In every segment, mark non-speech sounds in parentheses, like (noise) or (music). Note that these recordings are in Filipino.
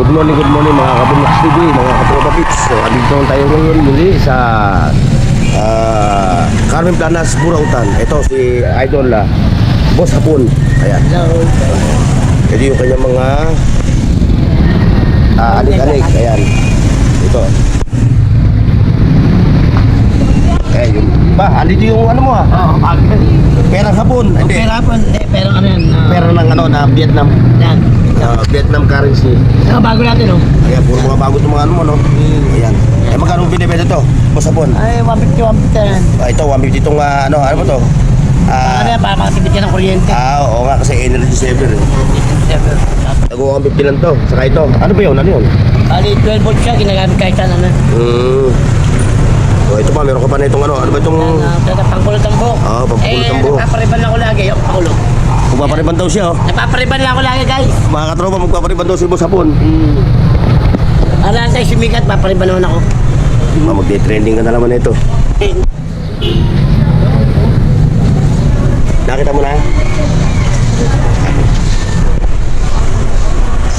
good morning, good morning mga kabunok TV, mga katropa pits. So, andito naman tayo ngayon muli sa ah, Carmen Planas, Burautan. Ito si Idol ah, Boss Hapon. Ayan. Ito yung kanyang mga ah, anik-anik. Ayan. Ito. Eh, yung ba, andito yung ano mo ah. Oo, bagay. Perang hapon. Hindi. Pera po, hindi. Pero ano yan? ah, Pera ng ano na Vietnam. Yan. Ah, Vietnam currency. Saka bago natin, oh. Ayan, puro mga bago itong mga ano mo, no? Ayan. Eh, magkano binibenta to? Boss Hapon? Ay, 150, 150 yan. Ah, ito, 150 itong, ah, ano, ano mo to? Ano Ah, yan, para makatipid ka ng kuryente. ah, oo nga, kasi energy saver. Eh. Siyempre. Nag-150 lang to. Saka ito. Ano ba yun? Ano yun? Bali, 12 volts siya, ginagamit kahit saan, ano. Hmm. Oh, ito pa, meron ka pa na itong ano. Ano ba itong... Yan, ah, Kaya pangkulot ang buhok. Oo, pangkulot ang buhok. Eh, napapariban lang ako lagi, yung. Magpapariban daw siya, oh. Napapariban lang ako lagi, guys. Mga katropa, magpapariban daw si Boss Hapon. Hmm. Ara tayo sumikat, papariban naman ako. Ah, magde-trending ka na naman ito. (laughs) Nakita mo na?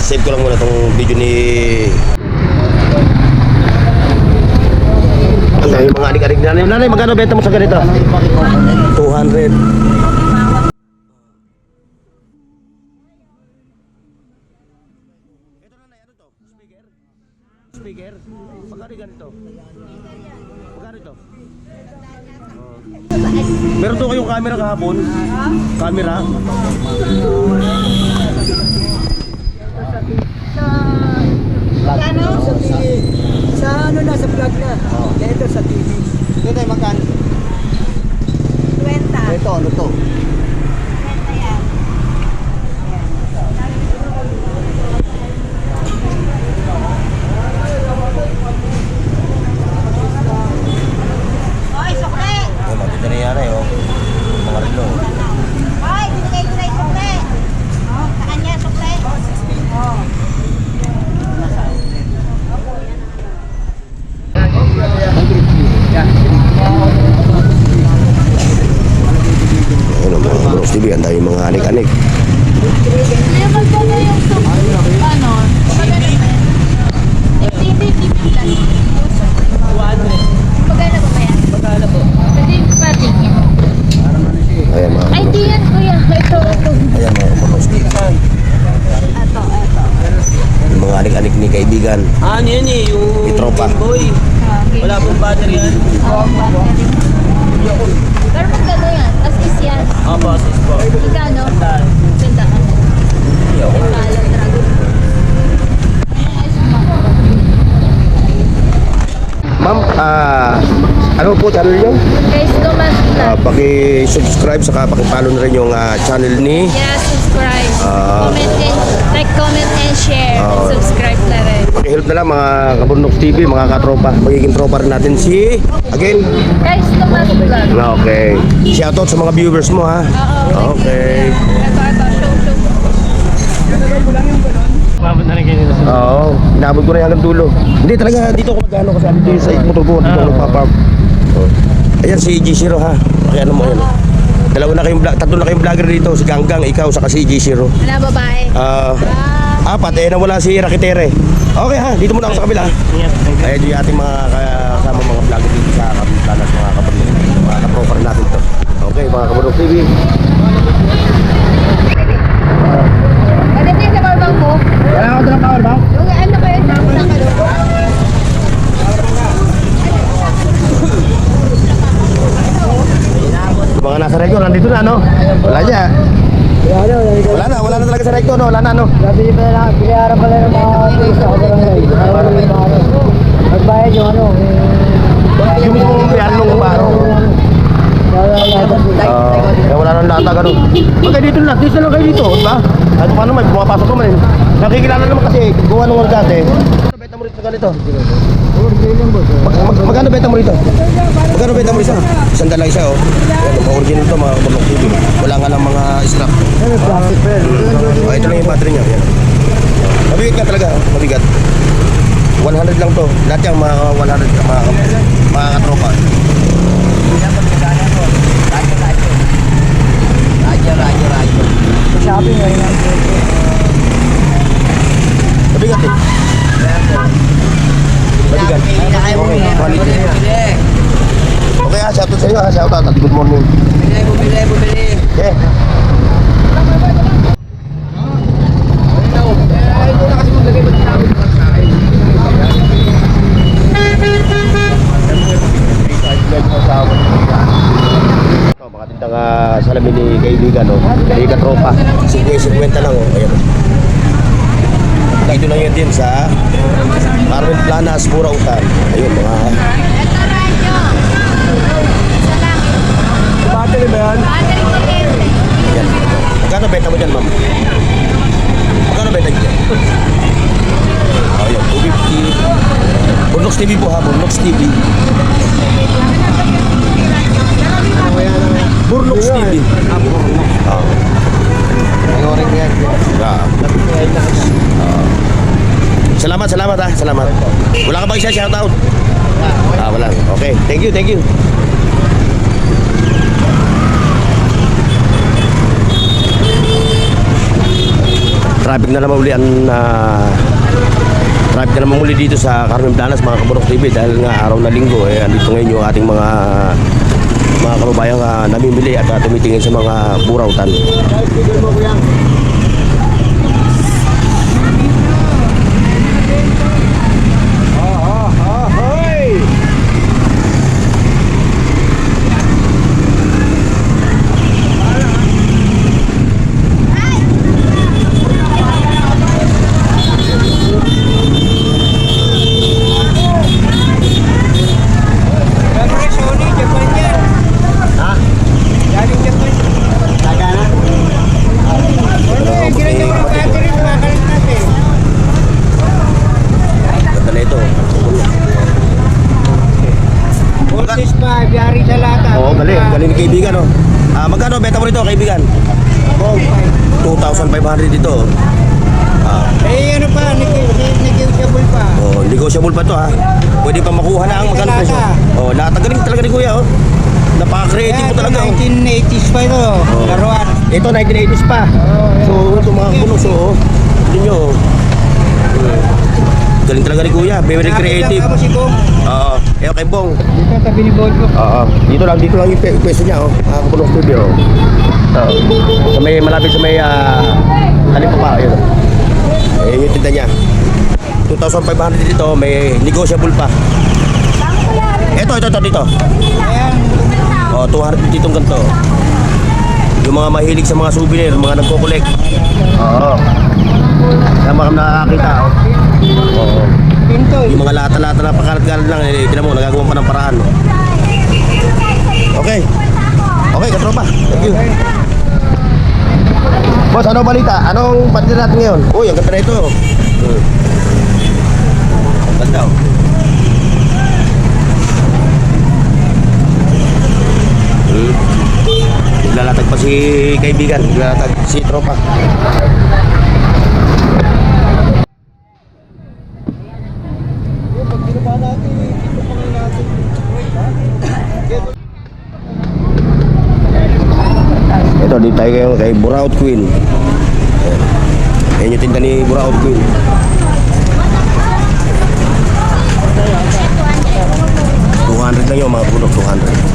Save ko lang muna itong video ni... Ang dami mga adik-adik na nanay. Nanay, magkano benta mo sa ganito? 200. Ganito? Magkano ito? Oh. Meron to kayong camera kahapon? Camera? Ano? Sa TV. Sa ano na, sa vlog na. Dito sa TV. Ito tayo magkano? 20. Ito, ano to? Hoy, sukle! Oh, maganda na yan eh, oh. Mga relo. Hoy, binigay ko na yung sukle. Oh, sa kanya, sukle. Oh. Ayun, TV, ang dami mga anik-anik. Level ko na yung sub, ano, po? Ayan mga Ay, di yan, kuya. Ito, ito. Ayan mga TV. Ito, ito. Yung mga anik-anik ni kaibigan. Ano yan eh, yung... May tropa. Boy. Okay. Wala pong battery yan. Oh, battery. Pero magkano yan? As is yan. Ah, boses po. Magkano? Dahil. Sandaan. Impala, dragon. Ma'am, ah, ano po channel nyo? Guys, comment Ah, paki-subscribe saka paki-follow na rin yung ah, channel ni Yeah, subscribe. Ah. comment and, like, comment and share. Ah. subscribe na rin. Paki-help na lang mga Kaburnok TV, mga katropa. Magiging tropa rin natin si, again, Guys, Tomas Vlog. okay. Shoutout sa mga viewers mo ha. Oo. Okay. Ito, ito, show, show. Mabot na rin kayo nila. Oo, inabot ko na yung hanggang dulo. Hindi talaga, dito ko magano kasi dito yung sa motor ko, dito ko nagpapark. Oh. Ayan si G0 ha. Kaya ano mo yan. Dalawa na kayong, vlog- tatlo na kayong vlogger dito. Si Ganggang, ikaw, saka si G0. Wala, babae. Ah, Ah, apat, eh, nawala si Rakitere. Okay ha, dito muna ako sa kabila. Ingat. Ayan yung ating mga kasama mga vlogger dito sa Kapilanas, mga kapatid. Mga kapropa rin natin to. Okay, mga kabunok TV. Ganito yung sa barbang mo. Wala ako doon ang power bank. Yung ano kayo, sa kaloko. Mga nasa record, nandito na, no? Wala niya. Wala na, wala na talaga sa record, no? Wala na, no? Sabi niyo pala, pinayaran pala ng mga office sa barangay. Nagbayad yung ano, Yung mismo yan nung baro. Ah, kaya wala nang lata, ganun. Okay, dito na, dito lang kayo dito, di ba? Kahit paano may pumapasok naman eh. Nakikilala naman kasi, gawa nung ano dati. Magkano benta mo rito ganito? Mag, mag, magkano benta mo rito? Magkano benta mo rito? Isang dala isa, oh. Mga original to, mga Burlok TV. Wala nga lang mga strap. plastic pen. Oh, ito lang yung battery niya. Yan. Mabigat nga talaga, oh. mabigat. 100 lang to. Lahat yung mga 100 ka mga, mga katropa. Shopping ngayon. quality. Balikan. Okay, quality. Okay, ah, shoutout sa iyo, ah, shoutout at good morning. Okay. Ito, mga tindang uh, salamin ni kaibigan, no? Hindi ka tropa. 50 lang, oh. Ayan. Dito lang yan din sa Carmen Planas, Burautan. Ayun, mga... Ito radyo. Sa langit. Battery ba yan? Yan. Magkano benta mo dyan, ma'am? Magkano benta mo dyan? Oh, yan. 250. Burnox TV po ha, Burnox TV. Burnox TV. Ah, Burnox. Ah. Ah. Ah. Salamat, salamat ha. Salamat. Wala ka ba isa shoutout? Ah, wala. Okay. Thank you, thank you. Traffic na naman uli ang ah, traffic na naman uli dito sa Carmen Planas mga Kaburok TV dahil nga araw na linggo eh andito ngayon yung ating mga mga kababayang uh, namimili at ah, tumitingin sa mga burautan. Ha? Tagana? Ganda na ito. Voltage pa, biyari sa lata. Oo, galing. Galing ni kaibigan, oh. Ah, rito, kaibigan? 2,500 dito. Ah, Eh, ano pa, neg- negotiable pa. oh, negotiable pa to ha. Pwede pa makuha na ang magkano presyo. Oh, lahat ang galing talaga ni Kuya, oh. Napaka-creative mo Yan, talaga, oh. 1980s pa ito. Laruan. Ito 1980s pa. So, ito mga kunos, oh. Tignan nyo, oh. Hmm. Galing talaga ni Kuya, very creative. Mo si Bong. Oo, eh kay Bong. Dito, tabi ni Bolgo. Oo, dito lang, dito lang yung pe- pwesto niya, oh. Mga kunos studio, oh. Oo. Sa may, malapit sa may, ah, uh, pa, ayun. oh. Ayun yung tinda niya. 2,500 dito, may negotiable pa. Ito, ito, ito, dito. Oh, 200 ditong ganito. Yung mga mahilig sa mga souvenir, mga nagko-collect. Oo. Kaya mga nakakita, oh. Oo. pinto. Yung mga lata-lata na pakalat-kalat lang, eh, tinan mo, nagagawa pa ng paraan. no? Okay. Okay, katropa. Thank you. Boss, ano balita? Anong pansin natin ngayon? Uy, ang ganda na ito. Hmm. Ganda, oh. Hmm. Naglalatag pa si kaibigan, naglalatag si tropa. Dito tayo ngayon kay Buraut Queen. Ayan. Yung tinda ni Buraut Queen. $200 lang yung mga puno, 200.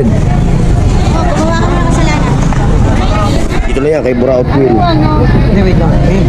rin. Dito na yan, kay Burao Queen. Hindi, wait lang. Ayun,